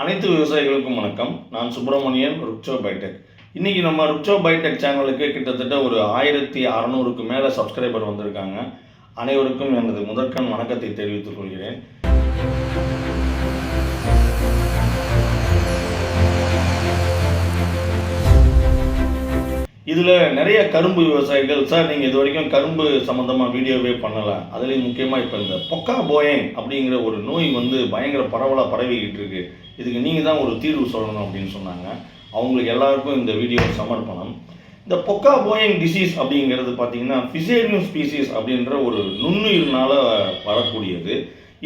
அனைத்து விவசாயிகளுக்கும் வணக்கம். நான் சுப்பிரமணியன் ருக்சோ பைடெக் இன்றைக்கி நம்ம ருக்சோ பைடெக் சேனலுக்கு கிட்டத்தட்ட ஒரு ஆயிரத்தி அறநூறுக்கு மேலே சப்ஸ்கிரைபர் வந்திருக்காங்க. அனைவருக்கும் எனது முதற்கண் வணக்கத்தை தெரிவித்துக் கொள்கிறேன். இதில் நிறைய கரும்பு விவசாயிகள் சார் நீங்கள் இது வரைக்கும் கரும்பு சம்மந்தமாக வீடியோவே பண்ணலை. அதுலேயும் முக்கியமாக இப்போ இந்த பொக்கா போயங் அப்படிங்கிற ஒரு நோய் வந்து பயங்கர பரவலாக பரவிக்கிட்டு இருக்கு. இதுக்கு நீங்கள் தான் ஒரு தீர்வு சொல்லணும் அப்படின்னு சொன்னாங்க. அவங்களுக்கு எல்லாருக்கும் இந்த வீடியோ சமர்ப்பணம். இந்த பொக்கா போயங் டிசீஸ் அப்படிங்கிறது பார்த்தீங்கன்னா ஃபிசேரியம் ஸ்பீசிஸ் அப்படின்ற ஒரு நுண்ணுயிர்னால் வரக்கூடியது.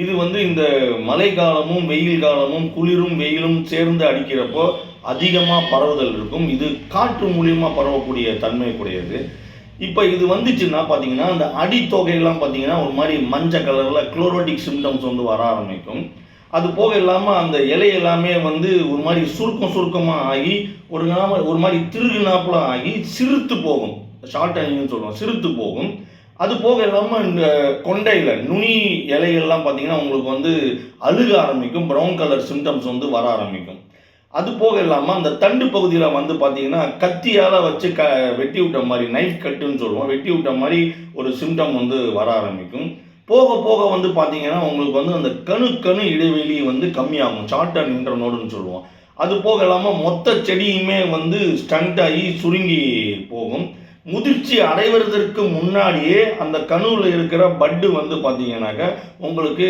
இது வந்து இந்த மழை காலமும் வெயில் காலமும் குளிரும் வெயிலும் சேர்ந்து அடிக்கிறப்போ அதிகமாக பரவுதல் இருக்கும். இது காற்று மூலியமாக பரவக்கூடிய தன்மை கூடியது. இப்போ இது வந்துச்சுன்னா பார்த்தீங்கன்னா அந்த அடித்தொகையெல்லாம் பார்த்தீங்கன்னா ஒரு மாதிரி மஞ்சள் கலரில் குளோரோட்டிக் சிம்டம்ஸ் வந்து வர ஆரம்பிக்கும். அது போக இல்லாமல் அந்த இலை எல்லாமே வந்து ஒரு மாதிரி சுருக்கம் சுருக்கமாக ஆகி ஒரு நாம ஒரு மாதிரி திருகுனாப்புல ஆகி சிறுத்து போகும். ஷார்ட் அணின்னு சொல்லுவோம் சிறுத்து போகும். அது போக இல்லாமல் இந்த கொண்டையில் நுனி இலைகள்லாம் பார்த்தீங்கன்னா உங்களுக்கு வந்து அழுக ஆரம்பிக்கும் ப்ரௌன் கலர் சிம்டம்ஸ் வந்து வர ஆரம்பிக்கும். அது போக இல்லாமல் அந்த தண்டு பகுதியில் வந்து பார்த்தீங்கன்னா கத்தியால் வச்சு க வெட்டி விட்ட மாதிரி நைஃப் கட்டுன்னு சொல்லுவோம் வெட்டி விட்ட மாதிரி ஒரு சிம்டம் வந்து வர ஆரம்பிக்கும். போக போக வந்து பார்த்தீங்கன்னா உங்களுக்கு வந்து அந்த கணு கணு இடைவெளி வந்து கம்மியாகும் ஷார்ட் அண்ட் இன்டர்னோடுன்னு சொல்லுவோம். அது போக இல்லாமல் மொத்த செடியுமே வந்து ஸ்டண்ட் ஆகி சுருங்கி போகும். முதிர்ச்சி அடைவதற்கு முன்னாடியே அந்த கணுவில் இருக்கிற பட்டு வந்து பார்த்தீங்கன்னாக்க உங்களுக்கு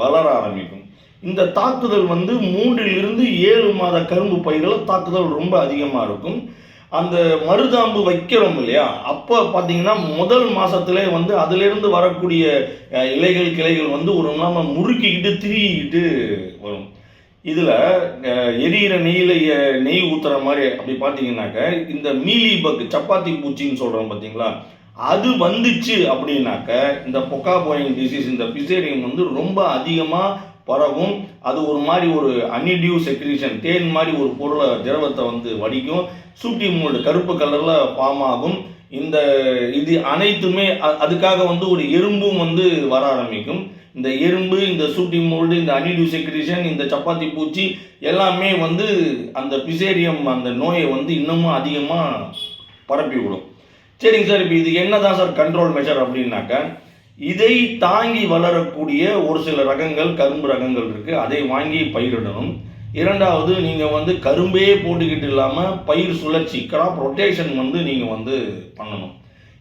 வளர ஆரம்பிக்கும். இந்த தாக்குதல் வந்து மூன்றிலிருந்து ஏழு மாத கரும்பு பயிர்களை தாக்குதல் ரொம்ப அதிகமாக இருக்கும். அந்த மருதாம்பு வைக்கிறோம் இல்லையா? அப்போ பார்த்தீங்கன்னா முதல் மாதத்துலேயே வந்து அதிலிருந்து வரக்கூடிய இலைகள் கிளைகள் வந்து ஒரு நாம முறுக்கிக்கிட்டு திரிக்கிட்டு வரும். இதில் எரியிற நெய்யில் நெய் ஊற்றுற மாதிரி அப்படி பார்த்தீங்கன்னாக்க இந்த மீலி பக் சப்பாத்தி பூச்சின்னு சொல்கிறோம் பார்த்தீங்களா அது வந்துச்சு அப்படின்னாக்க இந்த பொக்கா போயிங் டிசீஸ் இந்த பிசேரியம் வந்து ரொம்ப அதிகமாக பரவும். அது ஒரு மாதிரி ஒரு அனிடியூ செக்ரீஷன் தேன் மாதிரி ஒரு பொருளை திரவத்தை வந்து வடிக்கும். சூட்டி மூல்டு கருப்பு கலரில் ஃபார்ம் ஆகும். இந்த இது அனைத்துமே அதுக்காக வந்து ஒரு எறும்பும் வந்து வர ஆரம்பிக்கும். இந்த எறும்பு இந்த சூட்டி மோல்டு இந்த அனிடியூ செக்ரிஷன் இந்த சப்பாத்தி பூச்சி எல்லாமே வந்து அந்த பிசேரியம் அந்த நோயை வந்து இன்னமும் அதிகமாக பரப்பி விடும். சரிங்க சார் இப்போ இது என்னதான் சார் கண்ட்ரோல் மெஷர் அப்படின்னாக்கா இதை தாங்கி வளரக்கூடிய ஒரு சில ரகங்கள் கரும்பு ரகங்கள் இருக்குது அதை வாங்கி பயிரிடணும். இரண்டாவது நீங்கள் வந்து கரும்பே போட்டுக்கிட்டு இல்லாமல் பயிர் சுழற்சி கிராப் ரொட்டேஷன் வந்து நீங்கள் வந்து பண்ணணும்.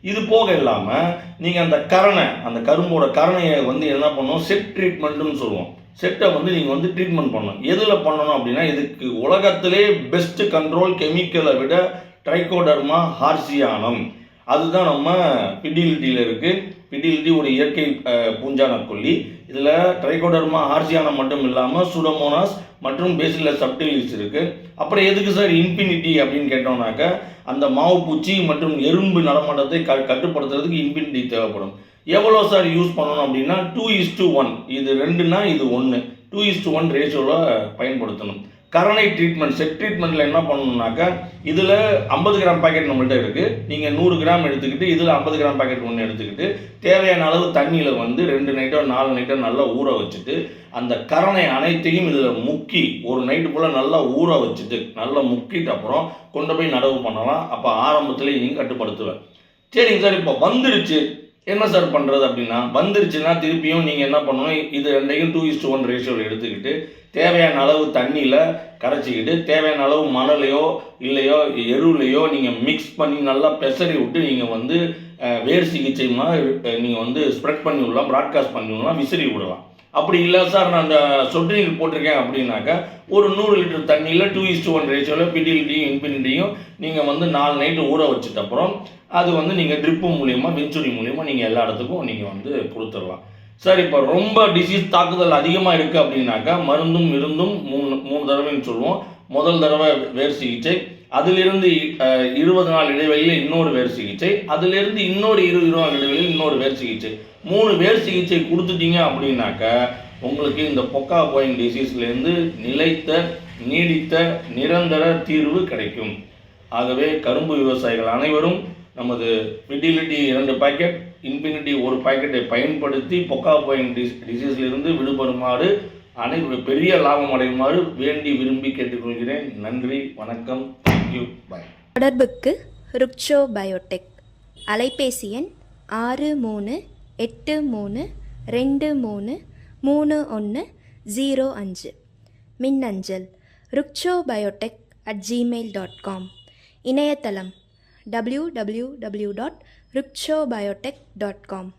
இது போக இல்லாமல் நீங்கள் அந்த கரணை அந்த கரும்போட கரணையை வந்து என்ன பண்ணணும்? செட் ட்ரீட்மெண்ட்டுன்னு சொல்லுவோம். செட்டை வந்து நீங்கள் வந்து ட்ரீட்மெண்ட் பண்ணணும். எதில் பண்ணணும் அப்படின்னா இதுக்கு உலகத்திலே பெஸ்ட் கண்ட்ரோல் கெமிக்கலை விட ட்ரைகோடர்மா ஹார்சியானம் அதுதான் நம்ம பிடிலிட்டியில் இருக்குது பிடிலிட்டி ஒரு இயற்கை பூஞ்சான கொல்லி. இதில் ட்ரைகோடர்மா ஹார்சியானம் மட்டும் இல்லாமல் சுடமோனாஸ் மற்றும் பேசிலஸ் சப்டிலிஸ் இருக்குது அப்புறம் எதுக்கு சார் இன்ஃபினிட்டி அப்படின்னு கேட்டோம்னாக்க அந்த மாவு பூச்சி மற்றும் எறும்பு நடமாட்டத்தை க கட்டுப்படுத்துறதுக்கு இன்ஃபினிட்டி தேவைப்படும். எவ்வளோ சார் யூஸ் பண்ணணும் அப்படின்னா டூ இஸ் டூ ஒன் இது ரெண்டுனா இது ஒன்று டூ இஸ் டூ ஒன் ரேஷியோவில் பயன்படுத்தணும். கரணை ட்ரீட்மெண்ட் செட் ட்ரீட்மெண்ட்டில் என்ன பண்ணணும்னாக்கா இதில் ஐம்பது கிராம் பாக்கெட் நம்மள்கிட்ட இருக்குது நீங்கள் நூறு கிராம் எடுத்துக்கிட்டு இதில் ஐம்பது கிராம் பாக்கெட் ஒன்று எடுத்துக்கிட்டு தேவையான அளவு தண்ணியில் வந்து ரெண்டு நைட்டோ நாலு நைட்டோ நல்லா ஊற வச்சுட்டு அந்த கரணை அனைத்தையும் இதில் முக்கி ஒரு நைட்டு போல் நல்லா ஊற வச்சுட்டு நல்லா முக்கிட்டு அப்புறம் கொண்டு போய் நடவு பண்ணலாம். அப்போ ஆரம்பத்துலேயே நீங்கள் கட்டுப்படுத்துவேன். சரிங்க சார் இப்போ வந்துருச்சு. என்ன சார் பண்ணுறது அப்படின்னா வந்துருச்சுன்னா திருப்பியும் நீங்கள் என்ன பண்ணணும் இது ரெண்டையும் டூ இஸ்ட் ஒன் ரேஷியோவில் எடுத்துக்கிட்டு தேவையான அளவு தண்ணியில் கரைச்சிக்கிட்டு தேவையான அளவு மணலையோ இல்லையோ எருவுலையோ நீங்கள் மிக்ஸ் பண்ணி நல்லா பெசரி விட்டு நீங்கள் வந்து வேர் சிகிச்சை மாதிரி நீங்கள் வந்து ஸ்ப்ரெட் பண்ணி விடலாம் ப்ராட்காஸ்ட் பண்ணி விடலாம் விசிறி விடலாம். அப்படி இல்லை சார் நான் அந்த சொட்டு நீர் போட்டிருக்கேன் அப்படின்னாக்கா ஒரு நூறு லிட்டர் தண்ணியில் டூ இஸ்டு ஒன் ரேஷியோவில் பிடிலிட்டியும் இன்பினிட்டியும் நீங்கள் வந்து நாலு நைட்டு ஊற வச்சிட்ட அப்புறம் அது வந்து நீங்கள் ட்ரிப்பு மூலியமாக வெஞ்சுரி மூலியமாக நீங்கள் எல்லா இடத்துக்கும் நீங்கள் வந்து கொடுத்துடலாம். சார் இப்போ ரொம்ப டிசீஸ் தாக்குதல் அதிகமாக இருக்குது அப்படின்னாக்கா மருந்தும் இருந்தும் மூணு மூணு தடவைன்னு சொல்லுவோம். முதல் தடவை வேர் சிகிச்சை அதிலிருந்து இருபது நாள் இடைவெளியில் இன்னொரு வேர் சிகிச்சை அதிலிருந்து இன்னொரு இருபது நாள் இடைவெளியில் இன்னொரு வேர் சிகிச்சை. மூணு வேர் சிகிச்சை கொடுத்துட்டீங்க அப்படின்னாக்கா உங்களுக்கு இந்த பொக்கா போயிங் டிசீஸ்லேருந்து நிலைத்த நீடித்த நிரந்தர தீர்வு கிடைக்கும். ஆகவே கரும்பு விவசாயிகள் அனைவரும் நமது ஃபிடிலிட்டி இரண்டு பாக்கெட் இன்ஃபினிட்டி ஒரு பாக்கெட்டை பயன்படுத்தி பொக்கா போயிங் டிஸ் டிசீஸிலிருந்து விடுபடுமாறு அனைவரும் பெரிய லாபம் அடையுமாறு வேண்டி விரும்பி கேட்டுக்கொள்கிறேன். நன்றி வணக்கம் தேங்க்யூ பாய் தொடர்புக்கு ருக்ஷோ பயோடெக். அலைபேசி எண் ஆறு மூணு எட்டு மூணு ரெண்டு மூணு மூணு ஒன்று ஜீரோ அஞ்சு. மின்னஞ்சல் Ruksho biotech at Gmail dot com இணையதளம் W W W dot Ruksho biotech dot com